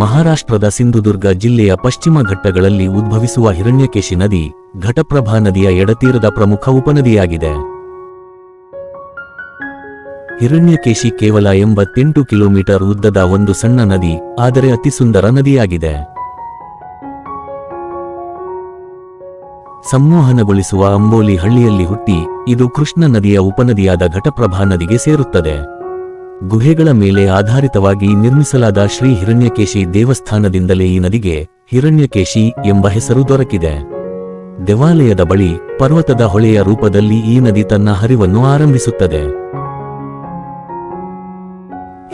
ಮಹಾರಾಷ್ಟ್ರದ ಸಿಂಧುದುರ್ಗ ಜಿಲ್ಲೆಯ ಪಶ್ಚಿಮ ಘಟ್ಟಗಳಲ್ಲಿ ಉದ್ಭವಿಸುವ ಹಿರಣ್ಯಕೇಶಿ ನದಿ ಘಟಪ್ರಭಾ ನದಿಯ ಎಡತೀರದ ಪ್ರಮುಖ ಉಪನದಿಯಾಗಿದೆ. ಹಿರಣ್ಯಕೇಶಿ ಕೇವಲ ಎಂಬತ್ತೆಂಟು ಕಿಲೋಮೀಟರ್ ಉದ್ದದ ಒಂದು ಸಣ್ಣ ನದಿ, ಆದರೆ ಅತಿ ಸುಂದರ ನದಿಯಾಗಿದೆ. ಸಂಮೋಹನಗೊಳಿಸುವ ಅಂಬೋಲಿ ಹಳ್ಳಿಯಲ್ಲಿ ಹುಟ್ಟಿ, ಇದು ಕೃಷ್ಣ ನದಿಯ ಉಪನದಿಯಾದ ಘಟಪ್ರಭಾ ನದಿಗೆ ಸೇರುತ್ತದೆ. ಗುಹೆಗಳ ಮೇಲೆ ಆಧಾರಿತವಾಗಿ ನಿರ್ಮಿಸಲಾದ ಶ್ರೀ ಹಿರಣ್ಯಕೇಶಿ ದೇವಸ್ಥಾನದಿಂದಲೇ ಈ ನದಿಗೆ ಹಿರಣ್ಯಕೇಶಿ ಎಂಬ ಹೆಸರು ದೊರಕಿದೆ. ದೇವಾಲಯದ ಬಳಿ ಪರ್ವತದ ಹೊಳೆಯ ರೂಪದಲ್ಲಿ ಈ ನದಿ ತನ್ನ ಹರಿವನ್ನು ಆರಂಭಿಸುತ್ತದೆ.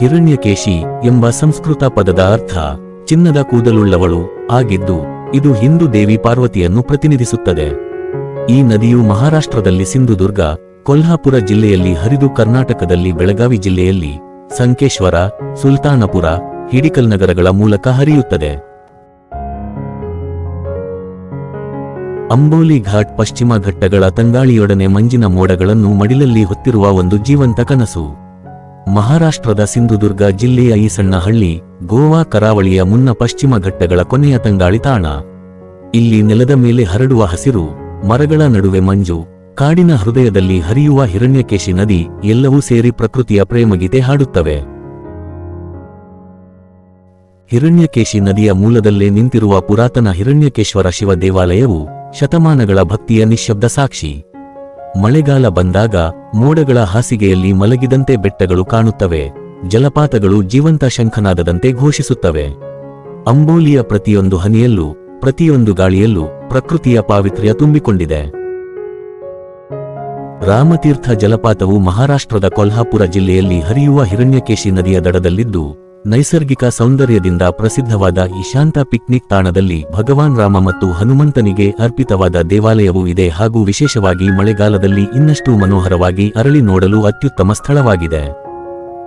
ಹಿರಣ್ಯಕೇಶಿ ಎಂಬ ಸಂಸ್ಕೃತ ಪದದ ಅರ್ಥ, ಚಿನ್ನದ ಕೂದಲುಳ್ಳವಳು ಆಗಿದ್ದು, ಇದು ಹಿಂದೂ ದೇವಿ ಪಾರ್ವತಿಯನ್ನು ಪ್ರತಿನಿಧಿಸುತ್ತದೆ. ಈ ನದಿಯು ಮಹಾರಾಷ್ಟ್ರದಲ್ಲಿ ಸಿಂಧುದುರ್ಗ ಕೊಲ್ಹಾಪುರ ಜಿಲ್ಲೆಯಲ್ಲಿ ಹರಿದು ಕರ್ನಾಟಕದಲ್ಲಿ ಬೆಳಗಾವಿ ಜಿಲ್ಲೆಯಲ್ಲಿ ಸಂಕೇಶ್ವರ, ಸುಲ್ತಾನಪುರ, ಹಿಡಿಕಲ್ ನಗರಗಳ ಮೂಲಕ ಹರಿಯುತ್ತದೆ. ಅಂಬೋಲಿ ಘಾಟ್ ಪಶ್ಚಿಮ ಘಟ್ಟಗಳ ತಂಗಾಳಿಯೊಡನೆ ಮಂಜಿನ ಮೋಡಗಳನ್ನು ಮಡಿಲಲ್ಲಿ ಹೊತ್ತಿರುವ ಒಂದು ಜೀವಂತ ಕನಸು. ಮಹಾರಾಷ್ಟ್ರದ ಸಿಂಧುದುರ್ಗ ಜಿಲ್ಲೆಯ ಈ ಸಣ್ಣ ಹಳ್ಳಿ ಗೋವಾ ಕರಾವಳಿಯ ಮುನ್ನ ಪಶ್ಚಿಮ ಘಟ್ಟಗಳ ಕೊನೆಯ ತಂಗಾಳಿ ತಾಣ. ಇಲ್ಲಿ ನೆಲದ ಮೇಲೆ ಹರಡುವ ಹಸಿರು, ಮರಗಳ ನಡುವೆ ಮಂಜು ಕಾಡಿನ ಹೃದಯದಲ್ಲಿ ಹರಿಯುವ ಹಿರಣ್ಯಕೇಶಿ ನದಿ ಎಲ್ಲವೂ ಸೇರಿ ಪ್ರಕೃತಿಯ ಪ್ರೇಮಗೀತೆ ಹಾಡುತ್ತವೆ. ಹಿರಣ್ಯಕೇಶಿ ನದಿಯ ಮೂಲದಲ್ಲೇ ನಿಂತಿರುವ ಪುರಾತನ ಹಿರಣ್ಯಕೇಶ್ವರ ಶಿವ ದೇವಾಲಯವು ಶತಮಾನಗಳ ಭಕ್ತಿಯ ನಿಶಬ್ದ ಸಾಕ್ಷಿ. ಮಳೆಗಾಲ ಬಂದಾಗ ಮೋಡಗಳ ಹಾಸಿಗೆಯಲ್ಲಿ ಮಲಗಿದಂತೆ ಬೆಟ್ಟಗಳು ಕಾಣುತ್ತವೆ, ಜಲಪಾತಗಳು ಜೀವಂತ ಶಂಖನಾದದಂತೆ ಘೋಷಿಸುತ್ತವೆ. ಅಂಬೋಲಿಯ ಪ್ರತಿಯೊಂದು ಹನಿಯಲ್ಲೂ ಪ್ರತಿಯೊಂದು ಗಾಳಿಯಲ್ಲೂ ಪ್ರಕೃತಿಯ ಪಾವಿತ್ರ್ಯ ತುಂಬಿಕೊಂಡಿದೆ. ರಾಮತೀರ್ಥ ಜಲಪಾತವು ಮಹಾರಾಷ್ಟ್ರದ ಕೊಲ್ಹಾಪುರ ಜಿಲ್ಲೆಯಲ್ಲಿ ಹರಿಯುವ ಹಿರಣ್ಯಕೇಶಿ ನದಿಯ ದಡದಲ್ಲಿದ್ದು, ನೈಸರ್ಗಿಕ ಸೌಂದರ್ಯದಿಂದ ಪ್ರಸಿದ್ಧವಾದ ಈ ಪಿಕ್ನಿಕ್ ತಾಣದಲ್ಲಿ ಭಗವಾನ್ ರಾಮ ಮತ್ತು ಹನುಮಂತನಿಗೆ ಅರ್ಪಿತವಾದ ದೇವಾಲಯವೂ ಇದೆ ಹಾಗೂ ವಿಶೇಷವಾಗಿ ಮಳೆಗಾಲದಲ್ಲಿ ಇನ್ನಷ್ಟು ಮನೋಹರವಾಗಿ ಅರಳಿ ನೋಡಲು ಅತ್ಯುತ್ತಮ ಸ್ಥಳವಾಗಿದೆ.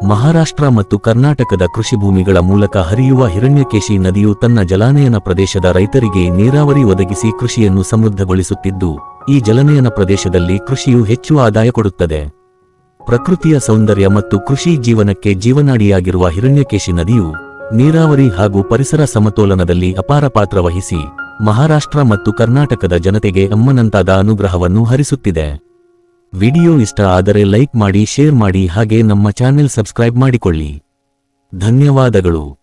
ಮಹಾರಾಷ್ಟ್ರ ಮತ್ತು ಕರ್ನಾಟಕದ ಕೃಷಿ ಭೂಮಿಗಳ ಮೂಲಕ ಹರಿಯುವ ಹಿರಣ್ಯಕೇಶಿ ನದಿಯು ತನ್ನ ಜಲಾನಯನ ಪ್ರದೇಶದ ರೈತರಿಗೆ ನೀರಾವರಿ ಒದಗಿಸಿ ಕೃಷಿಯನ್ನು ಸಮೃದ್ಧಗೊಳಿಸುತ್ತಿದ್ದು, ಈ ಜಲನಯನ ಪ್ರದೇಶದಲ್ಲಿ ಕೃಷಿಯು ಹೆಚ್ಚು ಆದಾಯ ಕೊಡುತ್ತದೆ. ಪ್ರಕೃತಿಯ ಸೌಂದರ್ಯ ಮತ್ತು ಕೃಷಿ ಜೀವನಕ್ಕೆ ಜೀವನಾಡಿಯಾಗಿರುವ ಹಿರಣ್ಯಕೇಶಿ ನದಿಯು ನೀರಾವರಿ ಹಾಗೂ ಪರಿಸರ ಸಮತೋಲನದಲ್ಲಿ ಅಪಾರ ಪಾತ್ರ ವಹಿಸಿ, ಮಹಾರಾಷ್ಟ್ರ ಮತ್ತು ಕರ್ನಾಟಕದ ಜನತೆಗೆ ಅಮ್ಮನಂತಾದ ಅನುಗ್ರಹವನ್ನು ಹರಿಸುತ್ತಿದೆ. ವಿಡಿಯೋ ಇಷ್ಟ ಆದರೆ ಲೈಕ್ ಮಾಡಿ ಶೇರ್ ಮಾಡಿ ಹಾಗೆ ನಮ್ಮ ಚಾನೆಲ್ ಸಬ್ಸ್ಕ್ರೈಬ್ ಮಾಡಿಕೊಳ್ಳಿ. ಧನ್ಯವಾದಗಳು.